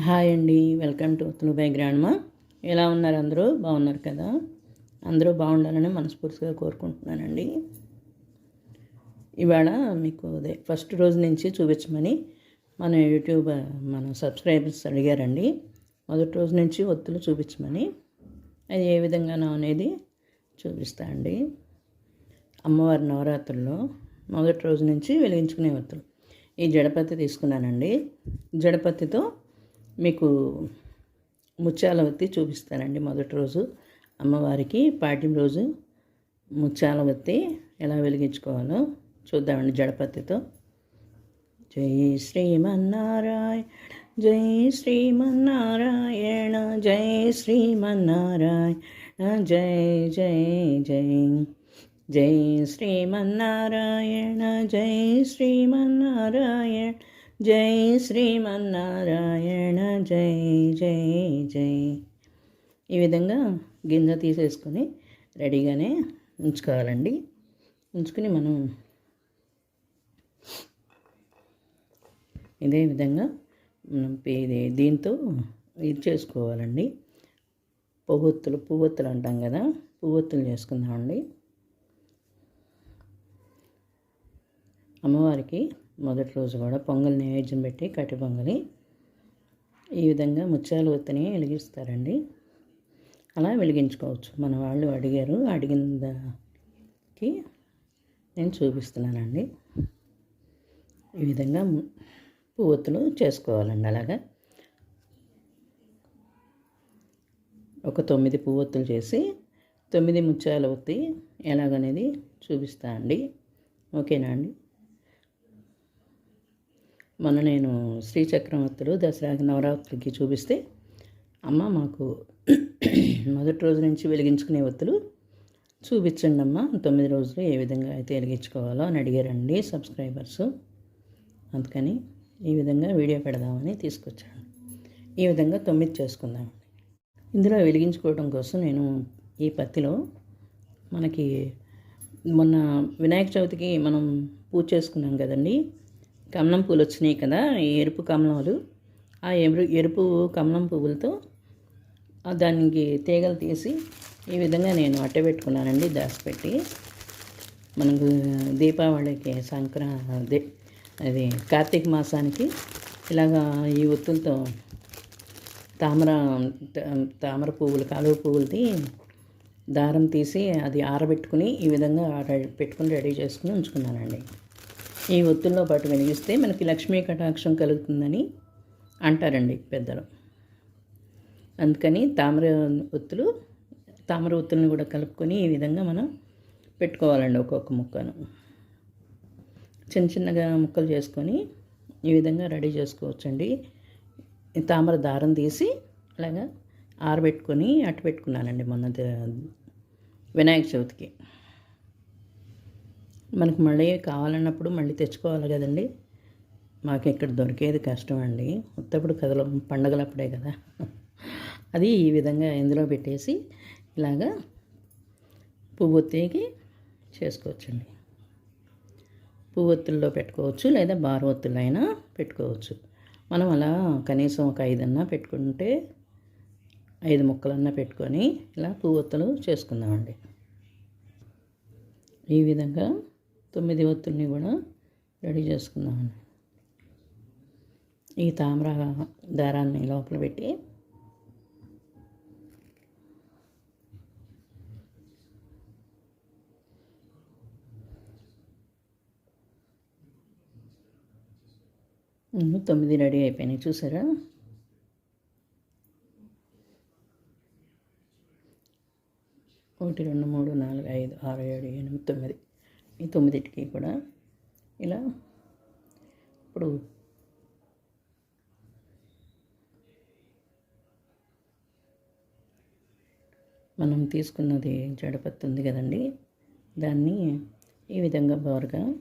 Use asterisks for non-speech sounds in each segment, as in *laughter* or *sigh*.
Hi అండి. Welcome to Tulubai grandma. ఎలా ఉన్నారు అందరూ? బాగున్నారు కదా? అందరూ బాగుండాలని మనస్ఫూర్తిగా కోరుకుంటున్నానండి. ఇవాళ మీకు అదే ఫస్ట్ రోజు నుంచి చూపించమని మన యూట్యూబ్ మన సబ్స్క్రైబర్స్ అడిగారండి. మొదటి రోజు నుంచి ఒత్తులు చూపించమని అది ఏ విధంగానో అనేది చూపిస్తా అండి. అమ్మవారి నవరాత్రుల్లో మొదటి రోజు నుంచి వెలిగించుకునే ఒత్తులు. ఈ జడపత్తి తీసుకున్నానండి. జడపత్తితో మీకు ముత్యాలవత్తి చూపిస్తానండి మొదటి రోజు. అమ్మవారికి పాటి రోజు ముత్యాలవత్తి ఎలా వెలిగించుకోవాలో చూద్దామండి జడపత్తితో జై శ్రీమన్నారాయణ జై శ్రీమన్నారాయణ జై శ్రీమన్నారాయణ జై జై జై. జై శ్రీమన్నారాయణ జై శ్రీమన్నారాయణ. జై శ్రీమన్నారాయణ జై జై జై. ఈ విధంగా గింజ తీసేసుకొని రెడీగానే ఉంచుకోవాలండి. ఉంచుకుని మనం ఇదే విధంగా మనం ఇది దీంతో ఇది చేసుకోవాలండి. పువ్వొత్తులు పువ్వొత్తులు అంటాం కదా పువ్వొత్తులు చేసుకుందామండి. అమ్మవారికి మొదటి రోజు కూడా పొంగల్ నైవేద్యం పెట్టి కట్టి పొంగలి. ఈ విధంగా ముత్యాలు ఒత్తిని వెలిగిస్తారండి. అలా వెలిగించుకోవచ్చు. మన వాళ్ళు అడిగారు. అడిగిన దానికి నేను చూపిస్తున్నానండి. ఈ విధంగా పువ్వొత్తులు చేసుకోవాలండి అలాగా. ఒక తొమ్మిది పువ్వొత్తులు చేసి తొమ్మిది ముత్యాల ఒత్తి ఎలాగనేది చూపిస్తా అండి. ఓకేనా అండి? మొన్న నేను శ్రీచక్రవర్తులు దసరా నవరాత్రికి చూపిస్తే అమ్మ మాకు మొదటి రోజు నుంచి వెలిగించుకునే ఒత్తులు చూపించండి అమ్మ తొమ్మిది రోజులు ఏ విధంగా అయితే వెలిగించుకోవాలో అని అడిగారండి సబ్స్క్రైబర్స్. అందుకని ఈ విధంగా వీడియో పెడదామని తీసుకొచ్చాను. ఈ విధంగా తొమ్మిది చేసుకుందామండి ఇందులో వెలిగించుకోవడం కోసం నేను ఈ పత్తిలో మనకి మొన్న వినాయక చవితికి మనం పూజ చేసుకున్నాం కదండి. కమలం పూలు వచ్చినాయి కదా ఈ ఎరుపు కమలాలు. ఆ ఎరు ఎరుపు కమలం పువ్వులతో దానికి తీగలు తీసి ఈ విధంగా నేను అట్టబెట్టుకున్నానండి దాచిపెట్టి మనకు దీపావళికి సంక్రాంతి అది కార్తీక మాసానికి ఇలాగా ఈ ఒత్తులతో తామర తామర పువ్వులు కాలువ పువ్వులది దారం తీసి అది ఆరబెట్టుకుని ఈ విధంగా పెట్టుకుని రెడీ చేసుకుని ఉంచుకున్నానండి. ఈ ఒత్తుల్లో పాటు వెలిగిస్తే మనకి లక్ష్మీ కటాక్షం కలుగుతుందని అంటారండి పెద్దలు. అందుకని తామర ఒత్తులు తామర ఒత్తులను కూడా కలుపుకొని ఈ విధంగా మనం పెట్టుకోవాలండి ఒక్కొక్క ముక్కను. చిన్న చిన్నగా ముక్కలు చేసుకొని ఈ విధంగా రెడీ చేసుకోవచ్చండి. తామర దారం తీసి అలాగా ఆరబెట్టుకొని అట్టు పెట్టుకున్నానండి మొన్న వినాయక చవితికి. మనకు మళ్ళీ కావాలన్నప్పుడు మళ్ళీ తెచ్చుకోవాలి కదండి. మాకు ఇక్కడ దొరికేది కష్టం అండి. ఉత్తప్పుడు కథలు పండగలప్పుడే కదా. అది ఈ విధంగా ఇందులో పెట్టేసి ఇలాగా పువ్వొత్తికి చేసుకోవచ్చండి. పువ్వొత్తుల్లో పెట్టుకోవచ్చు లేదా బారొత్తులు అయినా పెట్టుకోవచ్చు. మనం అలా కనీసం ఒక ఐదన్నా పెట్టుకుంటే ఐదు ముక్కలన్నా పెట్టుకొని ఇలా పువ్వొత్తులు చేసుకుందామండి. ఈ విధంగా తొమ్మిది ఒత్తుల్ని కూడా రెడీ చేసుకుందామండి ఈ తామర దారాన్ని లోపల పెట్టి తొమ్మిది రెడీ అయిపోయినాయి చూసారా? ఒకటి రెండు మూడు నాలుగు ఐదు ఆరు ఏడు ఎనిమిది తొమ్మిది. ఈ తొమ్మిదిటికి కూడా ఇలా ఇప్పుడు మనం తీసుకున్నది జడపత్తి ఉంది కదండి. దాన్ని ఈ విధంగా బోర్గా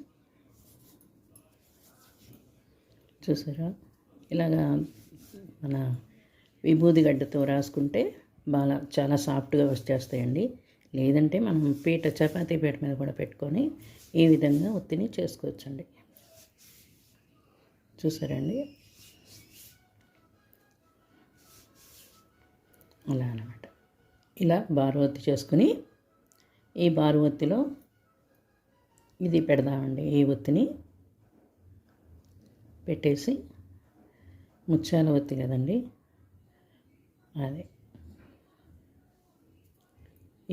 చూసారా? ఇలాగా మన విభూది గడ్డతో రాసుకుంటే బాగా చాలా సాఫ్ట్గా వచ్చేస్తాయండి. లేదంటే మనం పీట చపాతీ పీట మీద కూడా పెట్టుకొని ఈ విధంగా ఒత్తిని చేసుకోవచ్చండి. చూసారండి? అలా అనమాట ఇలా బారువత్తి చేసుకుని ఈ బారువత్తిలో ఇది పెడదామండి. ఈ ఒత్తిని పెట్టేసి ముత్యాల ఒత్తి కదండి? అదే.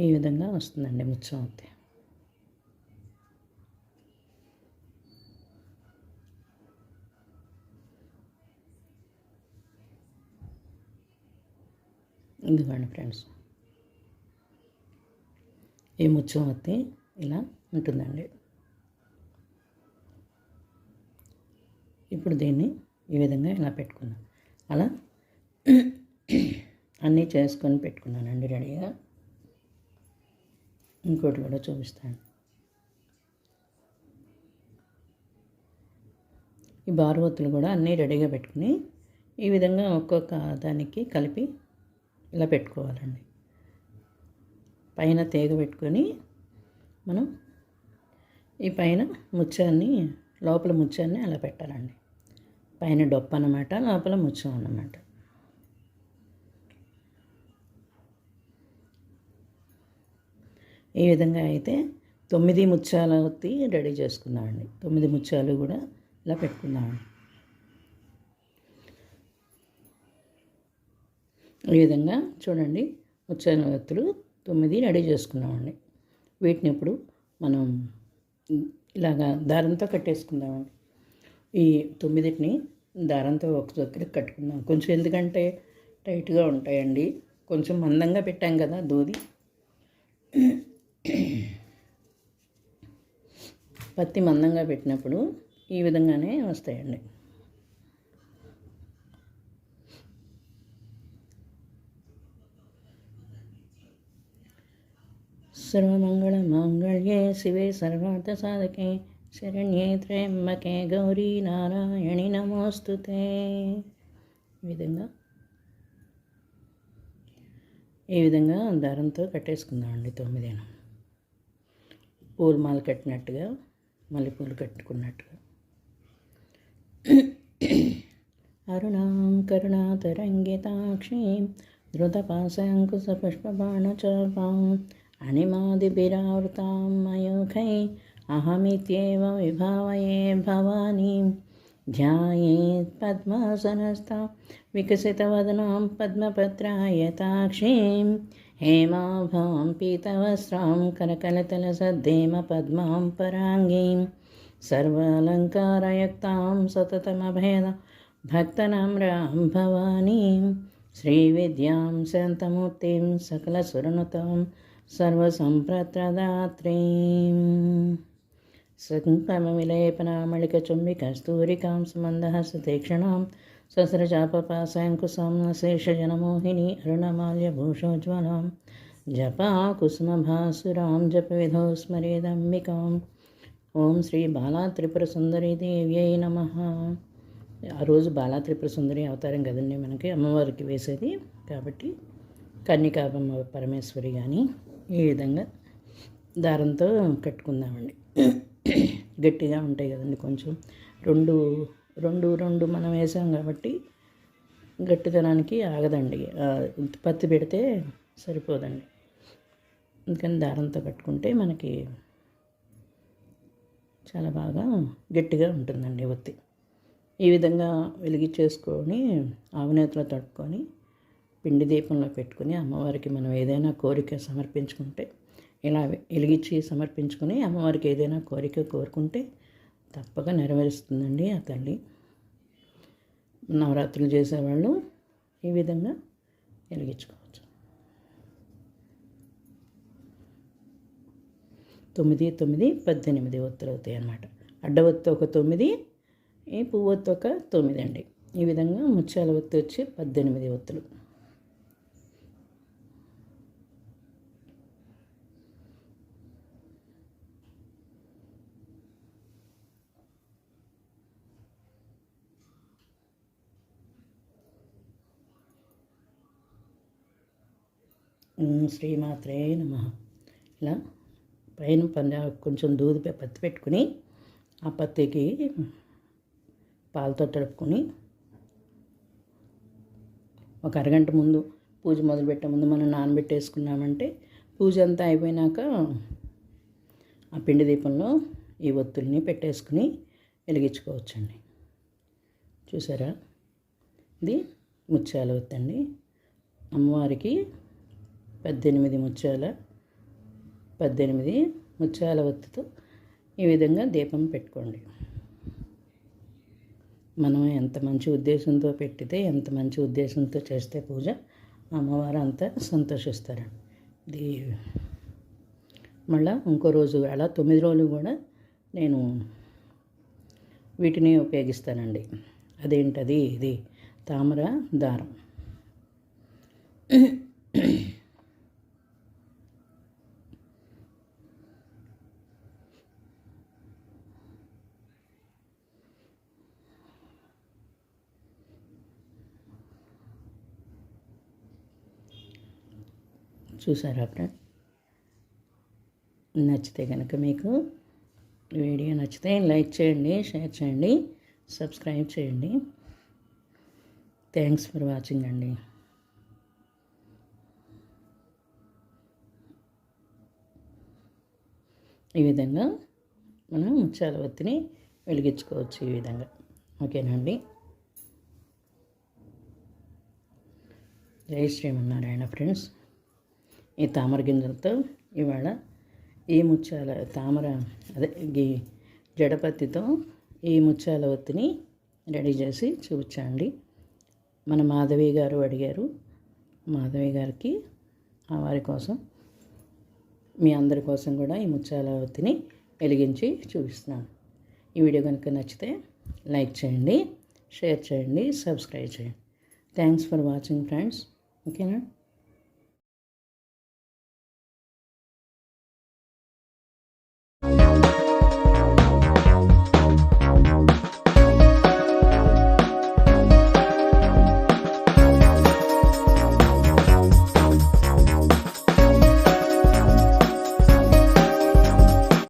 ఈ విధంగా వస్తుందండి ముచ్చం ఒత్తి ఇదిగోండి ఫ్రెండ్స్. ఈ ముచ్చం ఒత్తి ఇలా ఉంటుందండి. ఇప్పుడు దీన్ని ఈ విధంగా ఇలా పెట్టుకున్నాను అలా *clears throat* అన్నీ చేసుకొని పెట్టుకున్నానండి రెడీగా. ఇంకోటి కూడా చూపిస్తాను. ఈ బారువత్తులు కూడా అన్నీ రెడీగా పెట్టుకుని ఈ విధంగా ఒక్కొక్క దానికి కలిపి ఇలా పెట్టుకోవాలండి. పైన తీగ పెట్టుకొని మనం ఈ పైన ముత్యాన్ని లోపల ముత్యాన్ని అలా పెట్టాలండి. పైన డొప్ప అన్నమాట లోపల ముత్యం అన్నమాట ఈ విధంగా అయితే తొమ్మిది ముత్యాల ఒత్తి రెడీ చేసుకున్నామండి. తొమ్మిది ముత్యాలు కూడా ఇలా పెట్టుకున్నామండి. ఈ విధంగా చూడండి ముత్యాల ఒత్తులు తొమ్మిది రెడీ చేసుకున్నామండి. వీటిని ఇప్పుడు మనం ఇలాగా దారంతో కట్టేసుకుందామండి. ఈ తొమ్మిదిటిని దారంతో ఒక దగ్గర కట్టుకుందాం. కొంచెం ఎందుకంటే టైట్గా ఉంటాయండి. కొంచెం మందంగా పెట్టాం కదా దూది. పత్తి మందంగా పెట్టినప్పుడు ఈ విధంగానే వస్తాయండి. సర్వమంగళమాంగళ్యే శివే సర్వార్థ సాధకే శరణ్యే త్రయంబకే గౌరీ నారాయణి నమోస్తుతే. ఈ విధంగా ఈ విధంగా దారంతో కట్టేసుకుందామండి తొమ్మిదేనా. పూలమాల కట్టినట్టుగా మల్లెపూలు కట్టుకున్నట్టుగా. అరుణాం కరుణాతరంగితాక్షీం ధృతపాశాంకుశపుష్పబాణచాపాం అణిమాదిభిరావృతాం మయూఖై అహమిత్యేవ విభావయే భవానీ ధ్యాయే పద్మాసనస్థ వికసితవదనాం పద్మపత్రాయతాక్షీం. हेमाभां पीतवस्त्रां करकलतलसद्धेम पद्मां पराङ्गीं सर्वालङ्कारयुक्तां सततमभेद भक्तनम्रां भवानीं श्रीविद्यां शान्तमूर्तिं सकलसुरनुतां सर्वसम्प्रत्रदात्रीम् सङ्कमविलेपनामलिकचुम्बिकस्तूरिकां सुमन्दहस्ततीक्षणां सस्रजापपाशाङ्कुशं शेषजनमोहिनी अरुणमाल्यभूषोज्ज्वलां जपा कुसुमभासुरां जपविधौ स्मरेदम्बिकाम् ఓం శ్రీ బాలా త్రిపుర సుందరి దేవ్యై నమ ఆ రోజు బాలా త్రిపుర సుందరి అవతారం కదండి మనకి అమ్మవారికి వేసేది కాబట్టి కన్నికాబమ్మ పరమేశ్వరి కానీ ఈ విధంగా దారంతో కట్టుకుందామండి గట్టిగా ఉంటాయి కదండి కొంచెం రెండు రెండు రెండు మనం వేసాం కాబట్టి గట్టితనానికి ఆగదండి. పత్తి పెడితే సరిపోదండి. అందుకని దారంతో కట్టుకుంటే మనకి చాలా బాగా గట్టిగా ఉంటుందండి ఒత్తి. ఈ విధంగా వెలిగించేసుకొని ఆవునేతలో తట్టుకొని పిండి దీపంలో పెట్టుకుని అమ్మవారికి మనం ఏదైనా కోరిక సమర్పించుకుంటే ఇలా వెలిగించి సమర్పించుకుని అమ్మవారికి ఏదైనా కోరిక కోరుకుంటే తప్పక నెరవేరుస్తుందండి ఆ తల్లి. నవరాత్రులు చేసేవాళ్ళు ఈ విధంగా వెలిగించుకోవచ్చు. తొమ్మిది తొమ్మిది పద్దెనిమిది ఒత్తులు అవుతాయి అన్నమాట. అడ్డవత్తు ఒక తొమ్మిది ఈ పువ్వొత్తు ఒక తొమ్మిది అండి ఈ విధంగా ముత్యాల ఒత్తి వచ్చి పద్దెనిమిది ఒత్తులు. శ్రీమాత్రే నమ. ఇలా పైన పంజా కొంచెం దూది పత్తి పెట్టుకుని ఆ పత్తికి పాలతో తడుపుకొని ఒక అరగంట ముందు పూజ మొదలుపెట్టే ముందు మనం నానబెట్టేసుకున్నామంటే పూజ అంతా అయిపోయినాక ఆ పిండి దీపంలో ఈ ఒత్తుల్ని పెట్టేసుకుని వెలిగించుకోవచ్చండి. చూసారా? ఇది ముత్యాల ఒత్తండి. అమ్మవారికి పద్దెనిమిది ముత్యాల పద్దెనిమిది ముత్యాల ఒత్తితో ఈ విధంగా దీపం పెట్టుకోండి. మనం ఎంత మంచి ఉద్దేశంతో పెట్టితే ఎంత మంచి ఉద్దేశంతో చేస్తే పూజ అమ్మవారు అంతా సంతోషిస్తారండి ఇది మళ్ళా ఇంకో రోజు అలా తొమ్మిది రోజులు కూడా నేను వీటిని ఉపయోగిస్తానండి. అదేంటది? ఇది తామర దారం. చూసారా ఫ్రెండ్ నచ్చితే కనుక మీకు వీడియో నచ్చితే లైక్ చేయండి షేర్ చేయండి సబ్స్క్రైబ్ చేయండి. థ్యాంక్స్ ఫర్ వాచింగ్ అండి. ఈ విధంగా మనం ముత్యాల ఒత్తిని వెలిగించుకోవచ్చు ఈ విధంగా. ఓకేనండి జై శ్రీమన్నారాయణ ఫ్రెండ్స్. ఈ తామర గింజలతో ఇవాళ ఈ ముత్యాల తామర అదే ఈ జడపత్తితో ఈ ముత్యాల ఒత్తిని రెడీ చేసి చూపించండి. మన మాధవి గారు అడిగారు మాధవి గారికి ఆ వారి కోసం మీ అందరి కోసం కూడా ఈ ముత్యాల ఒత్తిని వెలిగించి చూపిస్తున్నాను. ఈ వీడియో కనుక నచ్చితే లైక్ చేయండి షేర్ చేయండి సబ్స్క్రైబ్ చేయండి. థ్యాంక్స్ ఫర్ వాచింగ్ ఫ్రెండ్స్ ఓకేనా